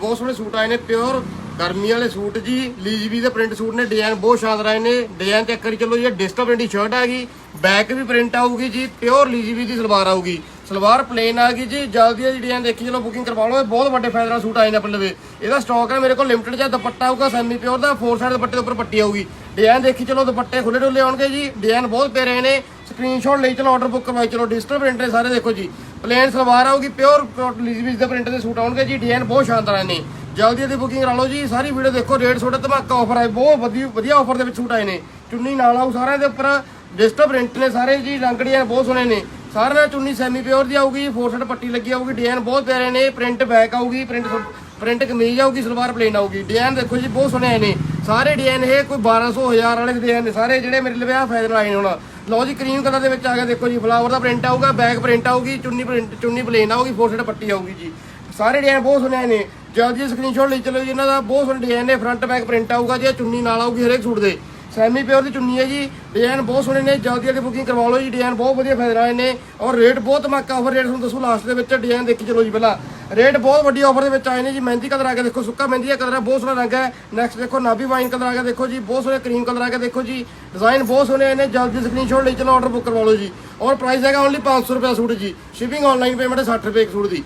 ਬਹੁਤ ਸੋਹਣੇ ਸੂਟ ਆਏ ਨੇ ਪਿਓਰ ਗਰਮੀ ਵਾਲੇ ਸੂਟ ਜੀ। ਲੀਜਵੀ ਦੇ ਪ੍ਰਿੰਟ ਸੂਟ ਨੇ ਡਿਜ਼ਾਈਨ ਬਹੁਤ ਸ਼ਾਨਦਾਰ ਆਏ ਨੇ। ਡਿਜ਼ਾਈਨ ਚੈੱਕ ਕਰੀ ਚੱਲੋ ਜੀ, ਇਹ ਡਿਸਟਲ ਸ਼ਰਟ ਆ ਗਈ। ਬੈਕ ਵੀ ਪ੍ਰਿੰਟ ਆਊਗੀ ਜੀ ਪਿਓਰ ਲੀਜਵੀ ਦੀ ਸਲਵਾਰ ਆਊਗੀ। ਸਲਵਾਰ ਪਲੇਨ ਆ ਗਈ ਜੀ, ਜਲਦੀ ਆ ਜੀ ਡਿਜ਼ਾਈਨ ਦੇਖੀ ਚਲੋ ਬੁਕਿੰਗ ਕਰਵਾ ਲਓ। ਇਹ ਬਹੁਤ ਵੱਡੇ ਫਾਇਦੇ ਨਾਲ ਸੂਟ ਆਏ ਨੇ ਆਪਣੇ ਲਵੇ ਇਹਦਾ ਸਟਾਕ ਹੈ ਮੇਰੇ ਕੋਲ ਲਿਮਟਿਡ ਜਿਹਾ, ਦੁਪੱਟਾ ਆਊਗਾ ਸੈਮੀ ਪਿਓਰ ਦਾ ਫੋਰ ਸਾਈਡ ਦੁਪੱਟੇ ਦੇ ਉੱਪਰ ਪੱਟੀ ਆਊਗੀ। ਡਿਜ਼ਾਈਨ ਦੇਖੀ ਚਲੋ, ਦੁਪੱਟੇ ਖੁੱਲੇ ਡੁੱਲੇ ਆਉਣਗੇ ਜੀ। ਡਿਜ਼ਾਈਨ ਬਹੁਤ ਪਿਆਰੇ ਨੇ। ਸਕਰੀਨਸ਼ਾਟ ਲਈ, ਚਲੋ ਆਰਡਰ ਬੁੱਕ ਕਰਵਾਈ, ਚਲੋ ਡਿਜੀਟਲ ਪ੍ਰਿੰਟ ਨੇ ਸਾਰੇ ਦੇਖੋ ਜੀ। ਪਲੇਨ ਸਲਵਾਰ ਆਊਗੀ ਪਿਓਰ ਲਿਜਵੀਸ ਦੇ ਪ੍ਰਿੰਟ ਦੇ ਸੂਟ ਆਉਣਗੇ ਜੀ ਡਿਜ਼ਾਈਨ ਬਹੁਤ ਸ਼ਾਨਦਾਰ ਆਏ ਨੇ ਜਲਦੀ ਦੀ ਬੁਕਿੰਗ ਕਰਾ ਲਓ ਜੀ, ਸਾਰੀ ਵੀਡੀਓ ਦੇਖੋ, ਰੇਟ ਛੋਟਾ ਧਮਾਕਾ ਆਫਰ ਆਏ, ਬਹੁਤ ਵਧੀਆ ਵਧੀਆ ਆਫਰ ਦੇ ਵਿੱਚ ਸੂਟ ਆਏ ਨੇ। ਚੁੰਨੀ ਨਾਲ ਆਊ ਸਾਰਿਆਂ ਦੇ ਉੱਪਰ ਡਿਜੀਟਲ ਪ੍ਰਿੰਟ ਨੇ ਸਾਰੇ ਜੀ ਰੰਗੜੀਆਂ ਬਹੁਤ ਸੋਹਣੇ ਨੇ। ਸਾਰਿਆਂ ਨਾਲ ਚੁੰਨੀ ਸੈਮੀ ਪਿਓਰ ਦੀ ਆਊਗੀ ਫੋਰ ਸਾਈਡ ਪੱਟੀ ਲੱਗੀ ਆਊਗੀ ਡਿਜ਼ਾਈਨ ਬਹੁਤ ਪਿਆਰੇ ਨੇ ਪ੍ਰਿੰਟ ਬੈਕ ਆਊਗੀ ਪ੍ਰਿੰਟ ਪ੍ਰਿੰਟ ਕਮੀਜ਼ ਆਊਗੀ, ਸਲਵਾਰ ਪਲੇਨ ਆਊਗੀ। ਡਿਜ਼ਾਈਨ ਦੇਖੋ ਜੀ, ਬਹੁਤ ਸੋਹਣੇ ਆਏ ਨੇ। ਸਾਰੇ ਡਿਜ਼ਾਈਨ ਇਹ ਕੋਈ 1200 1000 ਵਾਲੇ ਡਿਜ਼ਾਈਨ ਨੇ, ਸਾਰੇ ਜਿਹੜੇ ਮੇਰੇ ਲਈ ਆ, ਫਾਇਦੇ ਨਾਲ ਆਏ ਨੇ ਹੁਣ। ਲਓ ਜੀ ਕਰੀਮ ਕਲਰ ਦੇ ਵਿੱਚ ਆ ਗਿਆ, ਦੇਖੋ ਜੀ ਫਲਾਵਰ ਦਾ ਪ੍ਰਿੰਟ ਆਊਗਾ ਬੈਕ ਪ੍ਰਿੰਟ ਆਊਗੀ, ਚੁੰਨੀ ਪ੍ਰਿੰਟ ਚੁੰਨੀ ਪਲੇਨ ਆਊਗੀ ਫੋਰ ਸਾਈਡ ਪੱਟੀ ਆਊਗੀ ਜੀ। ਸਾਰੇ ਡਿਜ਼ਾਈਨ ਬਹੁਤ ਸੋਹਣੇ ਨੇ। ਜਦ ਜੀ ਸਕਰੀਨਸ਼ਾਟ ਲਈ ਚਲੋ ਜੀ, ਇਹਨਾਂ ਦਾ ਬਹੁਤ ਸੋਹਣੇ ਡਿਜ਼ਾਈਨ ਨੇ ਫਰੰਟ ਬੈਕ ਪ੍ਰਿੰਟ ਆਊਗਾ ਜੀ ਚੁੰਨੀ ਨਾਲ ਆਊਗੀ ਹਰੇਕ ਸੂਟ ਦੇ। ਸੈਮੀ ਪਿਓਰ ਦੀ ਚੁੰਨੀ ਹੈ ਜੀ। ਡਿਜ਼ਾਈਨ ਬਹੁਤ ਸੋਹਣੇ ਨੇ, ਜਲਦੀ ਜਲਦੀ ਬੁਕਿੰਗ ਕਰਵਾ ਲਓ ਜੀ। ਡਿਜ਼ਾਈਨ ਬਹੁਤ ਵਧੀਆ ਫਾਇਦਾ ਆਏ ਨੇ ਔਰ ਰੇਟ ਬਹੁਤ ਧਮਾਕਾ ਆਫਰ ਰੇਟ ਤੁਹਾਨੂੰ ਦੱਸੋ ਲਾਸਟ ਦੇ ਵਿੱਚ। ਡਿਜ਼ਾਈਨ ਦੇਖੀ ਚਲੋ ਜੀ ਪਹਿਲਾਂ। ਰੇਟ ਬਹੁਤ ਵੱਡੀ ਆਫਰ ਦੇ ਵਿੱਚ ਆਏ ਨੇ ਜੀ। ਮਹਿੰਦੀ ਕਲਰ ਆ ਕੇ ਦੇਖੋ ਸੁੱਕਾ ਮਹਿੰਦੀ ਦਾ ਕਲਰ ਹੈ, ਬਹੁਤ ਸੋਹਣਾ ਰੰਗ ਹੈ। ਨੈਕਸਟ ਦੇਖੋ ਨਾਭੀ ਵਾਈਨ ਕਲਰ ਆ ਕੇ ਦੇਖੋ ਜੀ। ਬਹੁਤ ਸੋਹਣੇ ਕਰੀਮ ਕਲਰ ਆ ਕੇ ਦੇਖੋ ਜੀ। ਡਿਜ਼ਾਈਨ ਬਹੁਤ ਸੋਹਣੇ ਆਏ ਨੇ। ਜਲਦੀ ਸਕਰੀਨਸ਼ਾਟ ਲਈ ਚਲੋ ਆਰਡਰ ਬੁੱਕ ਕਰਵਾ ਲਓ ਜੀ। ਔਰ ਪ੍ਰਾਈਸ ਹੈਗਾ ਓਨਲੀ 500 ਰੁਪਏ ਸੂਟ ਜੀ। ਸ਼ਿਪਿੰਗ ਆਨਲਾਈਨ ਪੇਮੈਂਟ ਹੈ 60 ਰੁਪਏ ਇੱਕ ਸੂਟ ਦੀ।